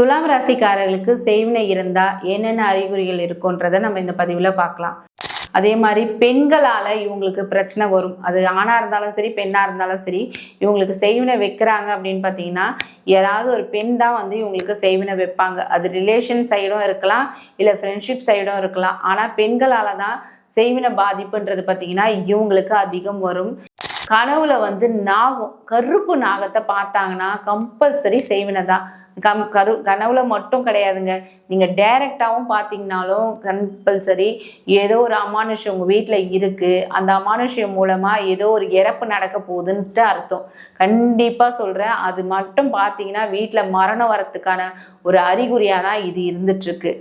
துலாம் ராசிக்காரர்களுக்கு செய்வினை இருந்தால் என்னென்ன அறிகுறிகள் இருக்குன்றதை நம்ம இந்த பதிவில் பார்க்கலாம். அதே மாதிரி பெண்களால் இவங்களுக்கு பிரச்சனை வரும். அது ஆணாக இருந்தாலும் சரி பெண்ணாக இருந்தாலும் சரி இவங்களுக்கு செய்வினை வைக்கிறாங்க அப்படின்னு பார்த்தீங்கன்னா யாராவது ஒரு பெண் தான் வந்து இவங்களுக்கு செய்வினை வைப்பாங்க. அது ரிலேஷன் சைடும் இருக்கலாம் இல்லை ஃப்ரெண்ட்ஷிப் சைடும் இருக்கலாம். ஆனால் பெண்களால் தான் செய்வினை பாதிப்புன்றது பார்த்தீங்கன்னா இவங்களுக்கு அதிகம் வரும். கனவுல வந்து நாகம் கருப்பு நாகத்தை பார்த்தாங்கன்னா கம்பல்சரி செய்வினை தான். கம் கரு கனவுல மட்டும் கிடையாதுங்க. நீங்க டைரக்டாவும் பார்த்தீங்கனாலும் கம்பல்சரி ஏதோ ஒரு அமானுஷ்யம் உங்க வீட்டில் இருக்கு. அந்த அமானுஷ்யம் மூலமா ஏதோ ஒரு இறப்பு நடக்க போகுதுன்ட்டு அர்த்தம். கண்டிப்பா சொல்றேன். அது மட்டும் பார்த்தீங்கன்னா வீட்டில் மரணம் வரத்துக்கான ஒரு அறிகுறியா தான் இது இருந்துட்டு இருக்கு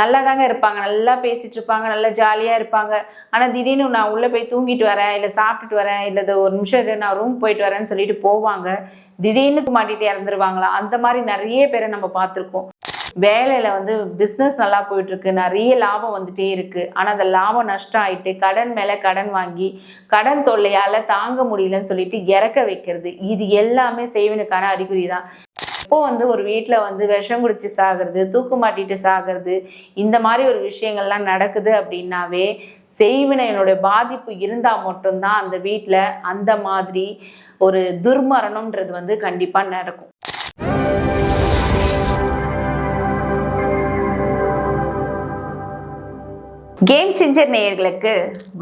நல்லா தாங்க இருப்பாங்க. நல்லா பேசிட்டு இருப்பாங்க நல்லா ஜாலியாக இருப்பாங்க. ஆனால் திடீர்னு நான் உள்ளே போய் தூங்கிட்டு வரேன் இல்லை சாப்பிட்டுட்டு வரேன் இல்லை இது ஒரு நிமிஷம் இது நான் ரூம் போயிட்டு வரேன்னு சொல்லிட்டு போவாங்க. திடீர்னு மாட்டிட்டு இறந்துருவாங்களா? அந்த மாதிரி நிறைய பேரை நம்ம பார்த்துருக்கோம். வேலையில் வந்து பிஸ்னஸ் நல்லா போயிட்டு இருக்கு நிறைய லாபம் வந்துட்டே இருக்கு. ஆனால் அந்த லாபம் நஷ்டம் ஆயிட்டு கடன் மேலே கடன் வாங்கி கடன் தொல்லையால் தாங்க முடியலன்னு சொல்லிட்டு இறக்க வைக்கிறது. இது எல்லாமே செய்வனுக்கான அறிகுறி தான் இப்போ வந்து ஒரு வீட்டில் வந்து விஷம் குடிச்சு சாகிறது தூக்கு மாட்டிட்டு சாகிறது இந்த மாதிரி ஒரு விஷயங்கள்லாம் நடக்குது அப்படின்னாவே செய்வினையினுடைய பாதிப்பு இருந்தால் மட்டும்தான் அந்த வீட்டில் அந்த மாதிரி ஒரு துர்மரணம்ன்றது வந்து கண்டிப்பாக நடக்கும். கேம் சேஞ்சர் நேயர்களுக்கு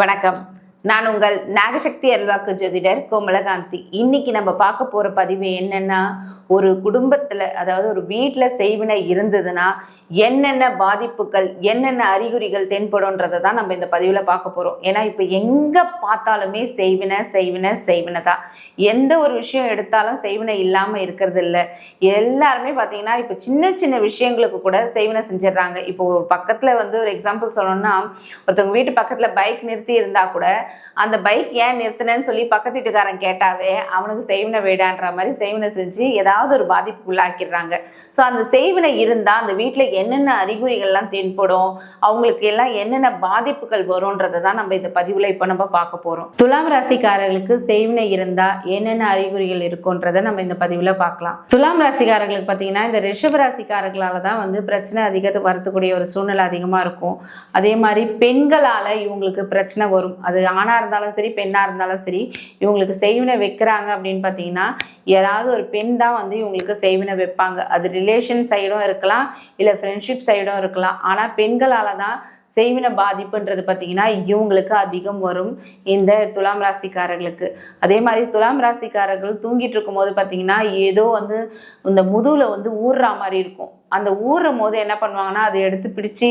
வணக்கம். நான் உங்கள் நாகசக்தி அல்வாக்கு ஜோதிடர் கோமலகாந்தி. இன்னைக்கு நம்ம பார்க்க போற பதிவு என்னன்னா ஒரு குடும்பத்துல அதாவது ஒரு வீட்டில் செய்வினை இருந்ததுன்னா என்னென்ன பாதிப்புகள் என்னென்ன அறிகுறிகள் தென்படும்ன்றதை தான் நம்ம இந்த பதிவில் பார்க்க போகிறோம் ஏன்னா இப்போ எங்கே பார்த்தாலுமே செய்வினை செய்வினை செய்வினை தான். எந்த ஒரு விஷயம் எடுத்தாலும் செய்வினை இல்லாமல் இருக்கிறது இல்லை. எல்லாருமே பார்த்தீங்கன்னா இப்போ சின்ன சின்ன விஷயங்களுக்கு கூட செய்வினை செஞ்சிடுறாங்க. இப்போ ஒரு பக்கத்தில் வந்து ஒரு எக்ஸாம்பிள் சொல்லணும்னா ஒருத்தவங்க வீட்டு பக்கத்தில் பைக் நிறுத்தி இருந்தால் கூட அந்த பைக் ஏன் நிறுத்தினேன்னு சொல்லி பக்கத்து வீட்டுக்காரன் கேட்டாவே அவனுக்கு செய்வினை வேடான்ற மாதிரி செய்வினை செஞ்சு ஏதாவது ஒரு பாதிப்புக்குள்ளாக்கிடுறாங்க. ஸோ அந்த செய்வினை இருந்தால் அந்த வீட்டில் என்னென்ன அறிகுறிகள்லாம் தென்படும் அவங்களுக்கு எல்லாம் என்னென்ன பாதிப்புகள் வரும்ன்றதை தான் நம்ம இந்த பதிவில் இப்போ நம்ம பார்க்க போகிறோம் துலாம் ராசிக்காரர்களுக்கு செய்வினை இருந்தால் என்னென்ன அறிகுறிகள் இருக்குன்றதை நம்ம இந்த பதிவில் பார்க்கலாம். துலாம் ராசிக்காரர்களுக்கு பார்த்தீங்கன்னா இந்த ரிஷப ராசிக்காரர்களால் தான் வந்து பிரச்சனை அதிகத்துக்கு வரத்துக்கூடிய ஒரு சூழ்நிலை அதிகமாக இருக்கும். அதே மாதிரி பெண்களால் இவங்களுக்கு பிரச்சனை வரும். அது ஆணாக இருந்தாலும் சரி பெண்ணாக இருந்தாலும் சரி இவங்களுக்கு செய்வினை வைக்கிறாங்க அப்படின்னு பார்த்தீங்கன்னா யாராவது ஒரு பெண் தான் வந்து இவங்களுக்கு செய்வினை வைப்பாங்க. அது ரிலேஷன் சைடும் இருக்கலாம் இல்லை ஃப்ரெண்ட்ஷிப் சைடும் இருக்கலாம். ஆனால் பெண்களால் தான் செய்வின பாதிப்புன்றது பார்த்தீங்கன்னா இவங்களுக்கு அதிகம் வரும் இந்த துலாம் ராசிக்காரர்களுக்கு. அதே மாதிரி துலாம் ராசிக்காரர்கள் தூங்கிட்டு இருக்கும்போது பார்த்தீங்கன்னா ஏதோ வந்து இந்த முதுகில் வந்து ஊறுற மாதிரி இருக்கும். அந்த ஊறும் போது என்ன பண்ணுவாங்கன்னா அதை எடுத்து பிடிச்சி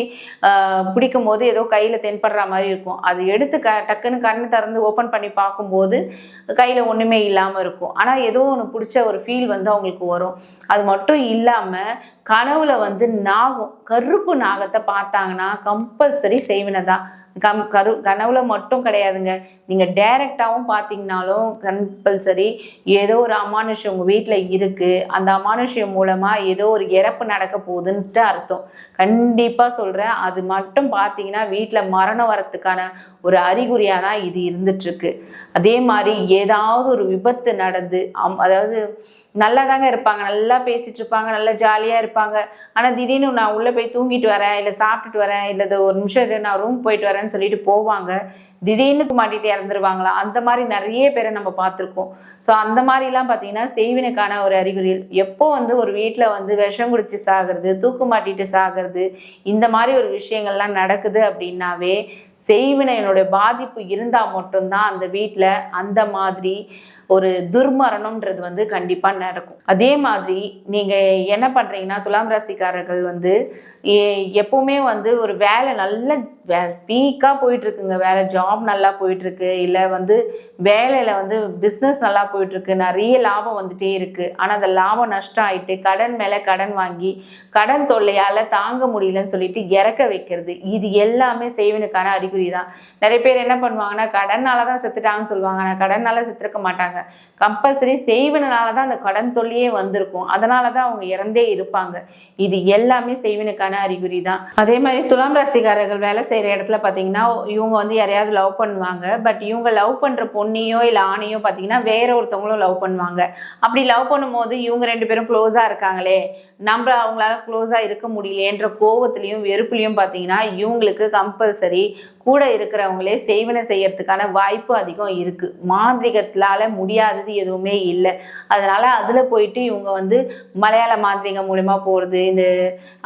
பிடிக்கும் போது ஏதோ கையில் தென்படுற மாதிரி இருக்கும். அது எடுத்து க டக்குன்னு கண்ணு திறந்து ஓப்பன் பண்ணி பார்க்கும்போது கையில் ஒன்றுமே இல்லாமல் இருக்கும். ஆனால் ஏதோ ஒன்று பிடிச்ச ஒரு ஃபீல் வந்து அவங்களுக்கு வரும். அது மட்டும் இல்லாமல் கனவுல வந்து நாகம் கருப்பு நாகத்தை பார்த்தாங்கன்னா கம்பல்சரி செய்வினை தான் கம் கரு கனவுல மட்டும் கிடையாதுங்க. நீங்கள் டைரக்டாகவும் பார்த்தீங்கனாலும் கம்பல்சரி ஏதோ ஒரு அமானுஷ்யம் உங்கள் வீட்டில் இருக்குது அந்த அமானுஷ்யம் மூலமாக ஏதோ ஒரு இறப்பு நடக்க போகுதுன்ட்டு அர்த்தம். கண்டிப்பாக சொல்கிறேன் அது மட்டும் பார்த்தீங்கன்னா வீட்டில் மரணம் வரத்துக்கான ஒரு அறிகுறியாக தான் இது இருந்துட்டுருக்கு. அதே மாதிரி ஏதாவது ஒரு விபத்து நடந்து அம் அதாவது நல்லா தாங்க இருப்பாங்க. நல்லா பேசிட்டு இருப்பாங்க நல்லா ஜாலியாக இருப்பாங்க. ஆனால் திடீர்னு நான் உள்ளே போய் தூங்கிட்டு வரேன் இல்லை சாப்பிட்டுட்டு வரேன் இல்லை ஒரு நிமிஷம் நான் ரூம் போயிட்டு வரேன்னு சொல்லிட்டு போவாங்க. திடீர்னு மாட்டிட்டு இறந்துருவாங்களா? அந்த மாதிரி நிறைய பேரை நம்ம பார்த்துருக்கோம். ஸோ அந்த மாதிரிலாம் பார்த்தீங்கன்னா செய்வினுக்கான ஒரு அறிகுறிகள். எப்போ வந்து ஒரு வீட்டில் வந்து விஷம் குடிச்சு சாகிறது தூக்கு மாட்டிட்டு சாகிறது இந்த மாதிரி ஒரு விஷயங்கள்லாம் நடக்குது அப்படின்னாவே செய்வினையினுடைய பாதிப்பு இருந்தால் மட்டும்தான் அந்த வீட்டில் அந்த மாதிரி ஒரு துர்மரணம்ன்றது வந்து கண்டிப்பாக நடக்கும். அதே மாதிரி நீங்கள் என்ன பண்ணுறீங்கன்னா துலாம் ராசிக்காரர்கள் வந்து எ- எப்பவுமே வந்து ஒரு வேலை நல்ல பீக்காக போயிட்டுருக்குங்க. வேலை ஜாப் நல்லா போயிட்டுருக்கு இல்லை வந்து வேலையில் வந்து பிஸ்னஸ் நல்லா போயிட்டுருக்கு நிறைய லாபம் வந்துட்டே இருக்குது ஆனால் அந்த லாபம் நஷ்டம் ஆயிட்டு கடன் மேலே கடன் வாங்கி கடன் தொல்லையால் தாங்க முடியலன்னு சொல்லிட்டு இறக்க வைக்கிறது. இது எல்லாமே செய்வனுக்கான அறிகுறி தான் நிறைய பேர் என்ன பண்ணுவாங்கன்னா கடனால் தான் செத்துட்டாங்கன்னு சொல்லுவாங்க. ஆனால் கடனால் செத்துருக்க மாட்டாங்க. கம்பல்சரி செய்வனால தான் அந்த கடன் தொல்லையே வந்திருக்கும். அதனால தான் அவங்க இறந்தே இருப்பாங்க. இது எல்லாமே செய்வனுக்கான அறிகுறி தான் அதே மாதிரி துலாம் ராசிக்காரர்கள் வேலை செய்கிற இடத்துல பார்த்தீங்கன்னா இவங்க வந்து யாரையாவது லவ் லவ் பண்ணுவாங்க. பட் இவங்க லவ் பண்ணுற பொண்ணையோ இல்லை ஆணையோ பார்த்தீங்கன்னா வேற ஒருத்தவங்களும் லவ் பண்ணுவாங்க. அப்படி லவ் பண்ணும்போது இவங்க ரெண்டு பேரும் க்ளோஸாக இருக்காங்களே நம்ம அவங்களால க்ளோஸாக இருக்க முடியலையேன்ற கோவத்துலேயும் வெறுப்புலையும் பார்த்தீங்கன்னா இவங்களுக்கு கம்பல்சரி கூட இருக்கிறவங்களே செய்வனை செய்யறதுக்கான வாய்ப்பு அதிகம் இருக்குது மாந்திரிகத்தினால முடியாதது எதுவுமே இல்லை. அதனால அதில் போயிட்டு இவங்க வந்து மலையாள மாந்திரிகம் மூலிமா போகிறது இந்த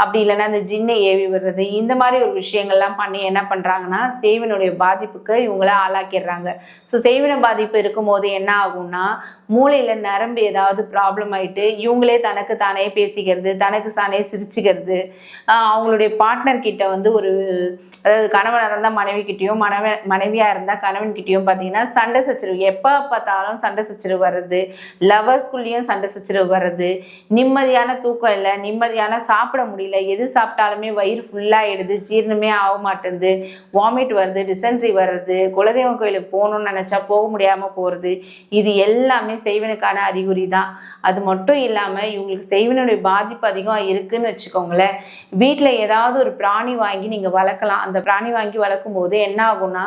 அப்படி இல்லைன்னா இந்த ஜின்னை ஏவி விடுறது இந்த மாதிரி ஒரு விஷயங்கள்லாம் பண்ணி என்ன பண்ணுறாங்கன்னா செய்வனுடைய பாதிப்புக்கு இவங்கள ஆளாக்கிடுறாங்க. ஸோ செய்வன பாதிப்பு இருக்கும்போது என்ன ஆகும்னா மூளையில் நரம்பு ஏதாவது ப்ராப்ளம் ஆயிட்டு இவங்களே தனக்கு தானே பேசிக்கிறது தனக்கு தானே சிரிச்சுக்கிறது. அவங்களுடைய பார்ட்னர் கிட்ட வந்து ஒரு அதாவது கணவனாக இருந்தால் மனைவிக்கிட்டேயும் மனைவி மனைவியாக இருந்தால் கணவன்கிட்டேயும் பார்த்தீங்கன்னா சண்டை சச்சரவு. எப்போ பார்த்தாலும் சண்டை சச்சரவு வர்றது லவர்ஸ்குள்ளேயும் சண்டை சச்சரவு வர்றது. நிம்மதியான தூக்கம் இல்லை நிம்மதியான சாப்பிட முடியல எது சாப்பிட்டாலுமே வயிறு ஃபுல்லாகிடுது ஜீரணமே ஆக மாட்டேங்குது வாமிட் வருது டிசென்ட்ரி வர்றது குலதெய்வம் கோயிலுக்கு போகணும்னு நினச்சா போக முடியாமல் போகிறது இது எல்லாமே செய்வனுக்கான அறிகுறி தான் அது மட்டும் இல்லாமல் இவங்களுக்கு செய்வனுடைய பாதிப்பு அதிகம் இருக்குன்னு வச்சுக்கோங்களேன். வீட்டில் ஏதாவது ஒரு பிராணி வாங்கி நீங்கள் வளர்க்கலாம். அந்த பிராணி வாங்கி வளர்க்கும் போது என்ன ஆகும்னா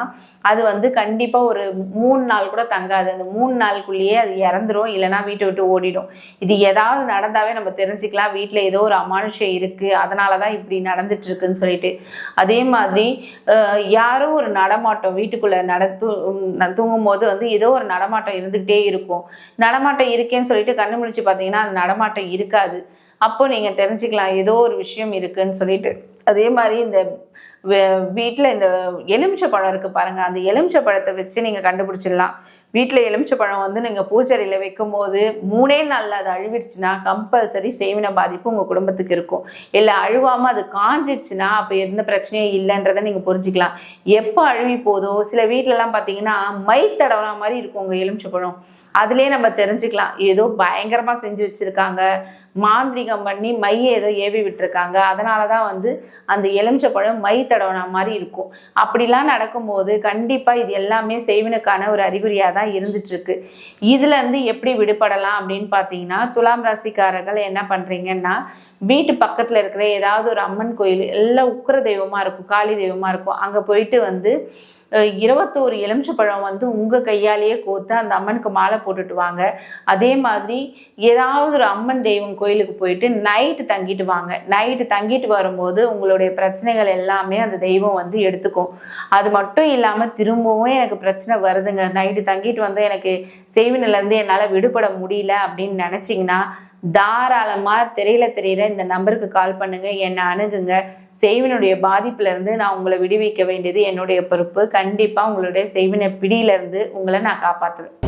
அது வந்து கண்டிப்பாக ஒரு மூணு நாள் கூட தங்காது. அந்த மூணு நாளுக்குள்ளேயே அது இறந்துரும் இல்லைன்னா வீட்டை விட்டு ஓடிடும். இது ஏதாவது நடந்தாவே நம்ம தெரிஞ்சுக்கலாம். வீட்டில் ஏதோ ஒரு அமானுஷம் இருக்குது அதனால தான் இப்படி நடந்துட்டு இருக்குன்னு சொல்லிட்டு. அதே மாதிரி யாரும் யாரோ ஒரு நடமாட்டம் வீட்டுக்குள்ளே நட தூங்கும் போது வந்து ஏதோ ஒரு நடமாட்டம் இருந்துக்கிட்டே இருக்கும். நடமாட்டம் இருக்கேன்னு சொல்லிட்டு கண்ணு முடிச்சு பார்த்தீங்கன்னா அந்த நடமாட்டம் இருக்காது. அப்போ நீங்கள் தெரிஞ்சுக்கலாம் ஏதோ ஒரு விஷயம் இருக்குன்னு சொல்லிட்டு. அதே மாதிரி இந்த வீட்டில் இந்த எலுமிச்சை பழம் இருக்குது பாருங்கள் அந்த எலுமிச்சை பழத்தை வச்சு நீங்கள் கண்டுபிடிச்சிடலாம். வீட்டில் எலுமிச்சை பழம் வந்து நீங்கள் பூச்செடியில் வைக்கும் போது மூணே நாளில் அது அழுவிடுச்சுன்னா கம்பல்சரி சேவின பாதிப்பு உங்கள் குடும்பத்துக்கு இருக்கும். இல்லை அழுவாமல் அது காஞ்சிடுச்சுன்னா அப்போ எந்த பிரச்சனையும் இல்லைன்றதை நீங்கள் புரிஞ்சுக்கலாம். எப்போ அழுவி போதோ சில வீட்டிலலாம் பார்த்தீங்கன்னா மை தடவன மாதிரி இருக்கும் உங்கள் எலுமிச்சை பழம். அதுலேயே நம்ம தெரிஞ்சுக்கலாம். ஏதோ பயங்கரமாக செஞ்சு வச்சுருக்காங்க. மாந்திரிகம் பண்ணி மையை ஏதோ ஏவி விட்டுருக்காங்க. அதனால தான் வந்து அந்த எலுமிச்சப்பழம் மை தடவன மாதிரி இருக்கும். அப்படிலாம் நடக்கும்போது கண்டிப்பாக இது எல்லாமே செய்வினுக்கான ஒரு அறிகுறியாக தான் இருந்துட்டு இருக்கு இதுல இருந்து எப்படி விடுபடலாம் அப்படின்னு பார்த்தீங்கன்னா துலாம் ராசிக்காரர்கள் என்ன பண்ணுறீங்கன்னா வீட்டு பக்கத்தில் இருக்கிற ஏதாவது ஒரு அம்மன் கோயில் எல்லாம் உக்கிர தெய்வமாக இருக்கும் காளி தெய்வமாக இருக்கும் அங்கே போயிட்டு வந்து இருபத்தோரு எலுமிச்சப்பழம் வந்து உங்கள் கையாலேயே கோர்த்து அந்த அம்மனுக்கு மாலை போட்டுட்டு வாங்க. அதே மாதிரி ஏதாவது ஒரு அம்மன் தெய்வம் கோயிலுக்கு போயிட்டு நைட்டு தங்கிட்டு வாங்க. நைட்டு தங்கிட்டு வரும்போது உங்களுடைய பிரச்சனைகள் எல்லாமே அந்த தெய்வம் வந்து எடுத்துக்கும். அது மட்டும் இல்லாமல் திரும்பவும் எனக்கு பிரச்சனை வருதுங்க. நைட்டு தங்கிட்டு வந்து எனக்கு செய்வினிலேருந்து என்னால் விடுபட முடியல அப்படின்னு நினச்சிங்கன்னா தாராளமாக தெரியல தெரியல இந்த நம்பருக்கு கால் பண்ணுங்க. என்னை அணுகுங்க. செய்வினுடைய பாதிப்புலேருந்து நான் உங்களை விடுவிக்க வேண்டியது என்னுடைய பொறுப்பு. கண்டிப்பாக உங்களுடைய செய்வினை பிடியிலேருந்து உங்களை நான் காப்பாற்றுவேன்